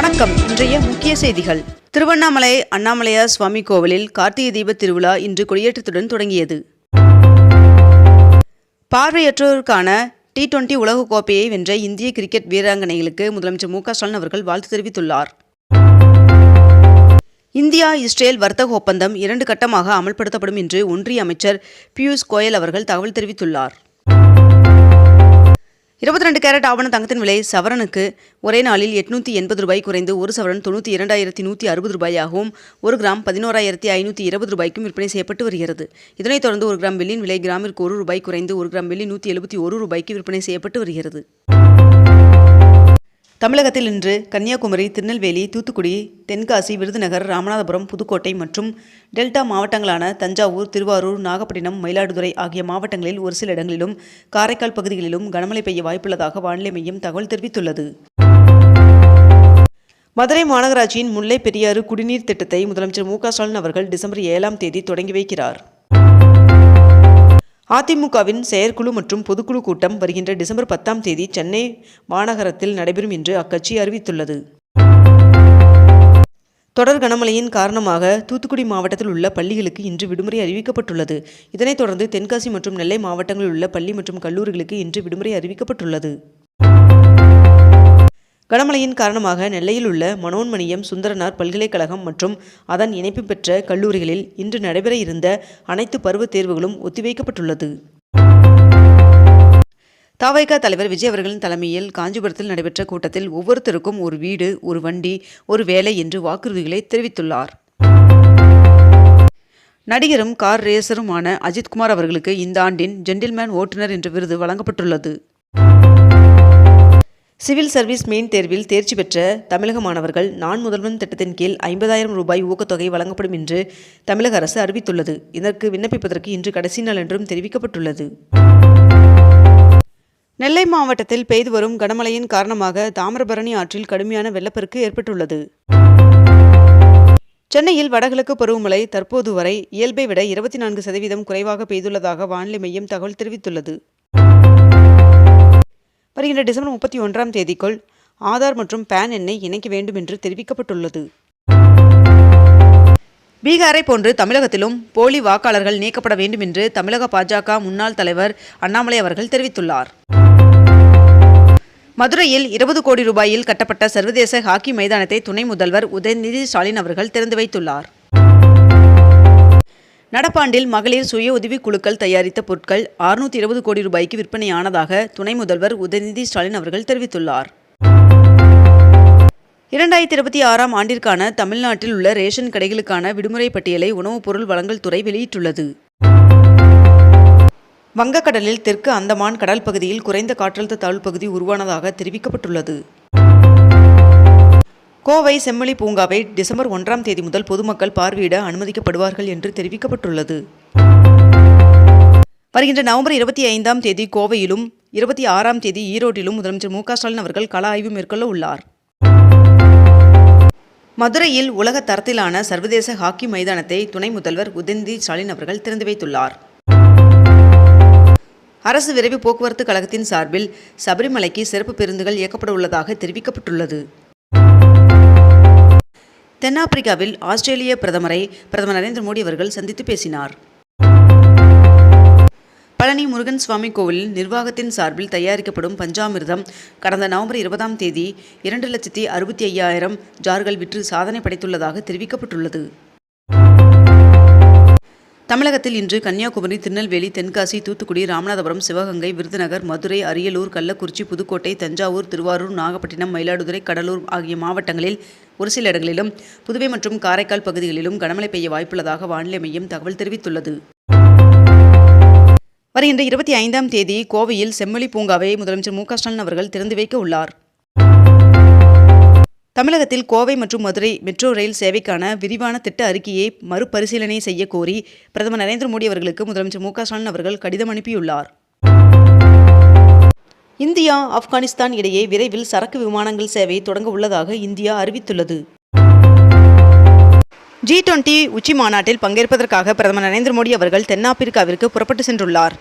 வணக்கம். இன்றைய முக்கிய செய்திகள். திருவண்ணாமலை அண்ணாமலையார் சுவாமி கோவிலில் கார்த்திகை தீப திருவிழா இன்று கொடியேற்றத்துடன் தொடங்கியது. பார்வையற்றோருக்கான டி டுவெண்டி உலகக் கோப்பையை வென்ற இந்திய கிரிக்கெட் வீராங்கனைகளுக்கு முதலமைச்சர் மு க ஸ்டாலின் அவர்கள் வாழ்த்து தெரிவித்துள்ளார். இந்தியா இஸ்ரேல் வர்த்தக ஒப்பந்தம் இரண்டு கட்டமாக அமல்படுத்தப்படும் என்று ஒன்றிய அமைச்சர் பியூஷ் கோயல் அவர்கள் தகவல் தெரிவித்துள்ளார். இருபத்தி ரெண்டு கேரட் ஆவண தங்கத்தின் விலை சவரனுக்கு ஒரே நாளில் எட்நூற்றி எண்பது ரூபாய் குறைந்து ஒரு சவரன் தொண்ணூற்றி இரண்டாயிரத்தி நூற்றி அறுபது ரூபாயாகவும் ஒரு கிராம் பதினோராயிரத்தி ஐநூற்றி இருபது ரூபாய்க்கும் விற்பனை செய்யப்பட்டு வருகிறது. இதனைத் தொடர்ந்து ஒரு கிராம் வெள்ளியின் விலை கிராமிற்கு ஒரு ரூபாய் குறைந்து ஒரு கிராம் வெள்ளி நூற்றி எழுபத்தி ஒரு ரூபாய்க்கு விற்பனை செய்யப்பட்டு வருகிறது. தமிழகத்தில் இன்று கன்னியாகுமரி திருநெல்வேலி தூத்துக்குடி தென்காசி விருதுநகர் ராமநாதபுரம் புதுக்கோட்டை மற்றும் டெல்டா மாவட்டங்களான தஞ்சாவூர் திருவாரூர் நாகப்பட்டினம் மயிலாடுதுறை ஆகிய மாவட்டங்களில் ஒரு சில இடங்களிலும் காரைக்கால் பகுதிகளிலும் கனமழை பெய்ய வாய்ப்புள்ளதாக வானிலை மையம் தகவல் தெரிவித்துள்ளது. மதுரை மாநகராட்சியின் முல்லை பெரியாறு குடிநீர் திட்டத்தை முதலமைச்சர் மு க ஸ்டாலின் அவர்கள் டிசம்பர் ஏழாம் தேதி தொடங்கி வைக்கிறார். அதிமுகவின் செயற்குழு மற்றும் பொதுக்குழு கூட்டம் வருகின்ற டிசம்பர் பத்தாம் தேதி சென்னை மாநகரத்தில் நடைபெறும் என்று அக்கட்சி அறிவித்துள்ளது. தொடர் கனமழையின் காரணமாக தூத்துக்குடி மாவட்டத்தில் உள்ள பள்ளிகளுக்கு இன்று விடுமுறை அறிவிக்கப்பட்டுள்ளது. இதனைத் தொடர்ந்து தென்காசி மற்றும் நெல்லை மாவட்டங்களில் உள்ள பள்ளி மற்றும் கல்லூரிகளுக்கு இன்று விடுமுறை அறிவிக்கப்பட்டுள்ளது. கனமழையின் காரணமாக நெல்லையில் உள்ள மனோன்மணியம் சுந்தரனார் பல்கலைக்கழகம் மற்றும் அதன் இணைப்பு பெற்ற கல்லூரிகளில் இன்று நடைபெற இருந்த அனைத்து பருவத் தேர்வுகளும் ஒத்திவைக்கப்பட்டுள்ளது. தாவைக்கா தலைவர் விஜய் அவர்களின் தலைமையில் காஞ்சிபுரத்தில் நடைபெற்ற கூட்டத்தில் ஒவ்வொருத்தருக்கும் ஒரு வீடு ஒரு வண்டி ஒரு வேலை என்று வாக்குறுதிகளை தெரிவித்துள்ளார். நடிகரும் கார் ரேசருமான அஜித்குமார் அவர்களுக்கு இந்த ஆண்டின் ஜென்டில்மேன் ஓட்டுநர் என்ற விருது வழங்கப்பட்டுள்ளது. சிவில் சர்வீஸ் மெயின் தேர்வில் தேர்ச்சி பெற்ற தமிழக மாணவர்கள் நான் முதல்வன் திட்டத்தின் கீழ் ஐம்பதாயிரம் ரூபாய் ஊக்கத்தொகை வழங்கப்படும் என்று தமிழக அரசு அறிவித்துள்ளது. இதற்கு விண்ணப்பிப்பதற்கு இன்று கடைசி நாள் என்றும் தெரிவிக்கப்பட்டுள்ளது. நெல்லை மாவட்டத்தில் பெய்து வரும் கனமழையின் காரணமாக தாமிரபரணி ஆற்றில் கடுமையான வெள்ளப்பெருக்கு ஏற்பட்டுள்ளது. சென்னையில் வடகிழக்கு பருவமழை தற்போது வரை இயல்பை விட இருபத்தி நான்கு சதவீதம் குறைவாக பெய்துள்ளதாக வானிலை மையம் தகவல் தெரிவித்துள்ளது. வருகின்ற டிசம்பர் முப்பத்தி ஒன்றாம் தேதிக்குள் ஆதார் மற்றும் பேன் எண்ணை இணைக்க வேண்டும் என்று தெரிவிக்கப்பட்டுள்ளது. பீகாரை போன்று தமிழகத்திலும் போலி வாக்காளர்கள் நீக்கப்பட வேண்டும் என்று தமிழக பாஜக முன்னாள் தலைவர் அண்ணாமலை அவர்கள் தெரிவித்துள்ளார். மதுரையில் இருபது கோடி ரூபாயில் கட்டப்பட்ட சர்வதேச ஹாக்கி மைதானத்தை துணை முதல்வர் உதயநிதி ஸ்டாலின் அவர்கள் திறந்து வைத்துள்ளார். நடப்பாண்டில் மகளிர் சுய உதவிக் குழுக்கள் தயாரித்த பொருட்கள் அறுநூத்தி இருபது கோடி ரூபாய்க்கு விற்பனையானதாக துணை முதல்வர் உதயநிதி ஸ்டாலின் அவர்கள் தெரிவித்துள்ளார். இரண்டாயிரத்தி இருபத்தி ஆறாம் ஆண்டிற்கான தமிழ்நாட்டில் உள்ள ரேஷன் கடைகளுக்கான விடுமுறை பட்டியலை உணவுப் பொருள் வழங்கல் துறை வெளியிட்டுள்ளது. வங்கக்கடலில் தெற்கு அந்தமான் கடல் பகுதியில் குறைந்த காற்றழுத்த தாழ்வு பகுதி உருவானதாக தெரிவிக்கப்பட்டுள்ளது. கோவை செம்மொழி பூங்காவை டிசம்பர் ஒன்றாம் தேதி முதல் பொதுமக்கள் பார்வையிட அனுமதிக்கப்படுவார்கள் என்று தெரிவிக்கப்பட்டுள்ளது. வருகின்ற நவம்பர் இருபத்தி ஐந்தாம் தேதி கோவையிலும் இருபத்தி ஆறாம் தேதி ஈரோட்டிலும் முதலமைச்சர் மு க ஸ்டாலின் அவர்கள் கள ஆய்வு மேற்கொள்ள உள்ளார். மதுரையில் உலக தரத்திலான சர்வதேச ஹாக்கி மைதானத்தை துணை முதல்வர் உதயநிதி ஸ்டாலின் அவர்கள் திறந்து வைத்துள்ளார். அரசு விரைவு போக்குவரத்து கழகத்தின் சார்பில் சபரிமலைக்கு சிறப்பு பேருந்துகள் இயக்கப்பட உள்ளதாக தெரிவிக்கப்பட்டுள்ளது. தென்னாப்பிரிக்காவில் ஆஸ்திரேலிய பிரதமரை பிரதமர் நரேந்திர மோடி அவர்கள் சந்தித்து பேசினார். பழனி முருகன் சுவாமி கோவிலில் நிர்வாகத்தின் சார்பில் தயாரிக்கப்படும் பஞ்சாமிர்தம் கடந்த நவம்பர் இருபதாம் தேதி இரண்டு லட்சத்தி அறுபத்தி ஐயாயிரம் ஜார்கள் விற்று சாதனை படைத்துள்ளதாக தெரிவிக்கப்பட்டுள்ளது. தமிழகத்தில் இன்று கன்னியாகுமரி திருநெல்வேலி தென்காசி தூத்துக்குடி ராமநாதபுரம் சிவகங்கை விருதுநகர் மதுரை அரியலூர் கள்ளக்குறிச்சி புதுக்கோட்டை தஞ்சாவூர் திருவாரூர் நாகப்பட்டினம் மயிலாடுதுறை கடலூர் ஆகிய மாவட்டங்களில் ஒரு சில இடங்களிலும் புதுவை மற்றும் காரைக்கால் பகுதிகளிலும் கனமழை பெய்ய வாய்ப்புள்ளதாக வானிலை மையம் தகவல் தெரிவித்துள்ளது. வருகின்ற இருபத்தி ஐந்தாம் தேதி கோவையில் செம்மொழி பூங்காவை முதலமைச்சர் மு க ஸ்டாலின் அவர்கள் திறந்து வைக்க உள்ளார். தமிழகத்தில் கோவை மற்றும் மதுரை மெட்ரோ ரயில் சேவைக்கான விரிவான திட்ட அறிக்கையை மறுபரிசீலனை செய்ய கோரி பிரதமர் நரேந்திர மோடி அவர்களுக்கு முதலமைச்சர் மு க ஸ்டாலின் அவர்கள் கடிதம் அனுப்பியுள்ளார். இந்தியா ஆப்கானிஸ்தான் இடையே விரைவில் சரக்கு விமானங்கள் சேவை தொடங்க உள்ளதாக இந்தியா அறிவித்துள்ளது. ஜி டுவெண்டி உச்சி மாநாட்டில் பங்கேற்பதற்காக பிரதமர் நரேந்திர மோடி அவர்கள் தென்னாப்பிரிக்காவிற்கு புறப்பட்டு சென்றுள்ளார்.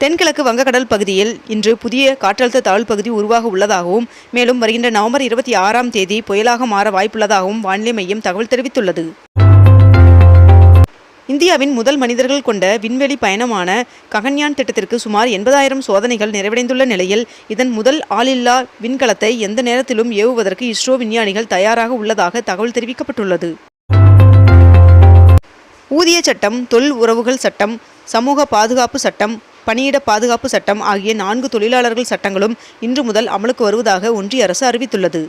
தென்கிழக்கு வங்கக்கடல் பகுதியில் இன்று புதிய காற்றழுத்த தாழ்வு பகுதி உருவாக உள்ளதாகவும் மேலும் வருகின்ற நவம்பர் இருபத்தி ஆறாம் தேதி புயலாக மாற வாய்ப்புள்ளதாகவும் வானிலை மையம் தகவல் தெரிவித்துள்ளது. இந்தியாவின் முதல் மனிதர்கள் கொண்ட விண்வெளி பயணமான ககன்யான் திட்டத்திற்கு சுமார் எண்பதாயிரம் சோதனைகள் நிறைவடைந்துள்ள நிலையில் இதன் முதல் ஆளில்லா விண்கலத்தை எந்த நேரத்திலும் ஏவுவதற்கு இஸ்ரோ விஞ்ஞானிகள் தயாராக உள்ளதாக தகவல் தெரிவிக்கப்பட்டுள்ளது. ஊதிய சட்டம் தொழில் உறவுகள் சட்டம் சமூக பாதுகாப்பு சட்டம் பணியிட பாதுகாப்பு சட்டம் ஆகிய நான்கு தொழிலாளர்கள் சட்டங்களும் இன்று முதல் அமலுக்கு வருவதாக ஒன்றிய அரசு அறிவித்துள்ளது.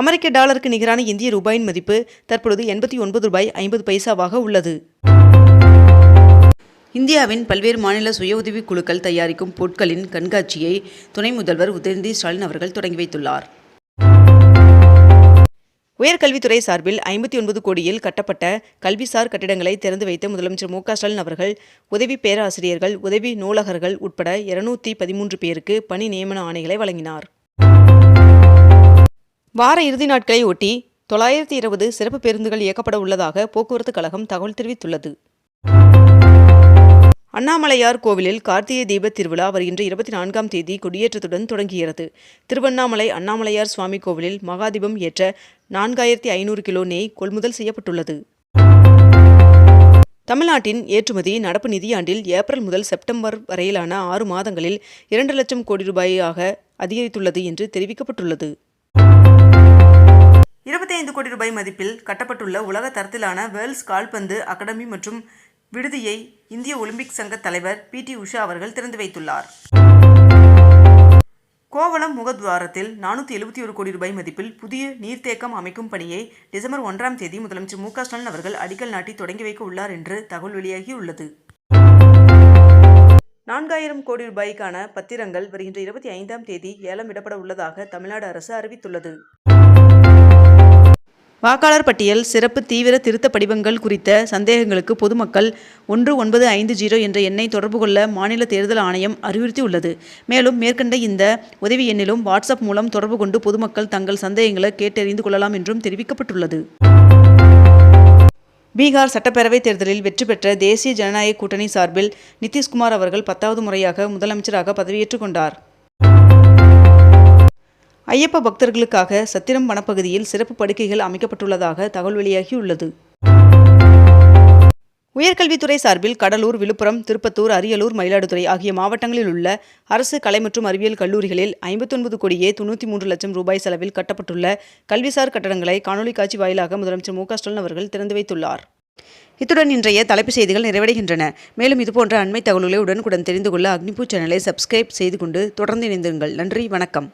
அமெரிக்க டாலருக்கு நிகரான இந்திய ரூபாயின் மதிப்பு தற்பொழுது எண்பத்தி ஒன்பது ரூபாய் ஐம்பது பைசாவாக உள்ளது. இந்தியாவின் பல்வேறு மாநில சுய உதவிக் குழுக்கள் தயாரிக்கும் பொருட்களின் கண்காட்சியை துணை முதல்வர் உதயநிதி ஸ்டாலின் அவர்கள் தொடங்கி வைத்துள்ளார். உயர்கல்வித்துறை சார்பில் ஐம்பத்தி ஒன்பது கோடியில் கட்டப்பட்ட கல்விசார் கட்டிடங்களை திறந்து வைத்த முதலமைச்சர் மு க ஸ்டாலின் அவர்கள் உதவி பேராசிரியர்கள் உதவி நூலகர்கள் உட்பட இருநூத்தி பதிமூன்று பேருக்கு பணி நியமன ஆணைகளை வழங்கினார். வார இறுதி நாட்களை ஒட்டி தொள்ளாயிரத்தி இருபது சிறப்பு பேருந்துகள் இயக்கப்பட உள்ளதாக போக்குவரத்து கழகம் தகவல் தெரிவித்துள்ளது. அண்ணாமலையார் கோவிலில் கார்த்திகை தீப திருவிழா வருகின்ற இருபத்தி நான்காம் தேதி கொடியேற்றத்துடன் தொடங்குகிறது. திருவண்ணாமலை அண்ணாமலையார் சுவாமி கோவிலில் மகாதீபம் ஏற்ற நான்காயிரத்தி ஐநூறு கிலோ நெய் கொள்முதல் செய்யப்பட்டுள்ளது. தமிழ்நாட்டின் ஏற்றுமதி நடப்பு நிதியாண்டில் ஏப்ரல் முதல் செப்டம்பர் வரையிலான ஆறு மாதங்களில் இரண்டு லட்சம் கோடி ரூபாயாக அதிகரித்துள்ளது என்று தெரிவிக்கப்பட்டுள்ளது. இருபத்தைந்து கோடி ரூபாய் மதிப்பில் கட்டப்பட்டுள்ள உலக தரத்திலான வேர்ல்ஸ் கால்பந்து அகாடமி மற்றும் விடுதியை இந்திய ஒலிம்பிக் சங்க தலைவர் பி டி உஷா அவர்கள் திறந்து வைத்துள்ளார். கோவளம் முகத்வாரத்தில் நானூற்றி எழுபத்தி ஒரு கோடி ரூபாய் மதிப்பில் புதிய நீர்த்தேக்கம் அமைக்கும் பணியை டிசம்பர் ஒன்றாம் தேதி முதலமைச்சர் மு ஸ்டாலின் அவர்கள் அடிக்கல் நாட்டி தொடங்கி வைக்க உள்ளார் என்று தகவல் வெளியாகியுள்ளது. நான்காயிரம் கோடி ரூபாய்க்கான பத்திரங்கள் வருகின்ற இருபத்தி ஐந்தாம் தேதி ஏலம் விடப்பட உள்ளதாக தமிழ்நாடு அரசு அறிவித்துள்ளது. வாக்காளர் பட்டியல் சிறப்பு தீவிர திருத்த படிவங்கள் குறித்த சந்தேகங்களுக்கு பொதுமக்கள் ஒன்று ஒன்பது ஐந்து ஜீரோ என்ற எண்ணை தொடர்பு கொள்ள மாநில தேர்தல் ஆணையம் அறிவுறுத்தியுள்ளது. மேலும் மேற்கண்ட இந்த உதவி எண்ணிலும் வாட்ஸ்அப் மூலம் தொடர்பு கொண்டு பொதுமக்கள் தங்கள் சந்தேகங்களை கேட்டறிந்து கொள்ளலாம் என்றும் தெரிவிக்கப்பட்டுள்ளது. பீகார் சட்டப்பேரவைத் தேர்தலில் வெற்றி பெற்ற தேசிய ஜனநாயக கூட்டணி சார்பில் நிதிஷ்குமார் அவர்கள் பத்தாவது முறையாக முதலமைச்சராக பதவியேற்றுக் கொண்டார். ஐயப்ப பக்தர்களுக்காக சத்திரம் வனப்பகுதியில் சிறப்பு படுக்கைகள் அமைக்கப்பட்டுள்ளதாக தகவல் வெளியாகியுள்ளது. உயர்கல்வித்துறை சார்பில் கடலூர் விழுப்புரம் திருப்பத்தூர் அரியலூர் மயிலாடுதுறை ஆகிய மாவட்டங்களில் உள்ள அரசு கலை மற்றும் அறிவியல் கல்லூரிகளில் ஐம்பத்தொன்பது கோடியே தொண்ணூற்றி மூன்று லட்சம் ரூபாய் செலவில் கட்டப்பட்டுள்ள கல்விசார் கட்டடங்களை காணொலி காட்சி வாயிலாக முதலமைச்சர் மு க ஸ்டாலின் அவர்கள் திறந்து வைத்துள்ளார். இத்துடன் இன்றைய தலைப்புச் செய்திகள் நிறைவடைகின்றன. மேலும் இதுபோன்ற அண்மை தகவல்களை உடனுக்குடன் தெரிந்து கொள்ள அக்னிபூ சேனலை சப்ஸ்கிரைப் செய்து கொண்டு தொடர்ந்து இணைந்திருங்கள். நன்றி வணக்கம்.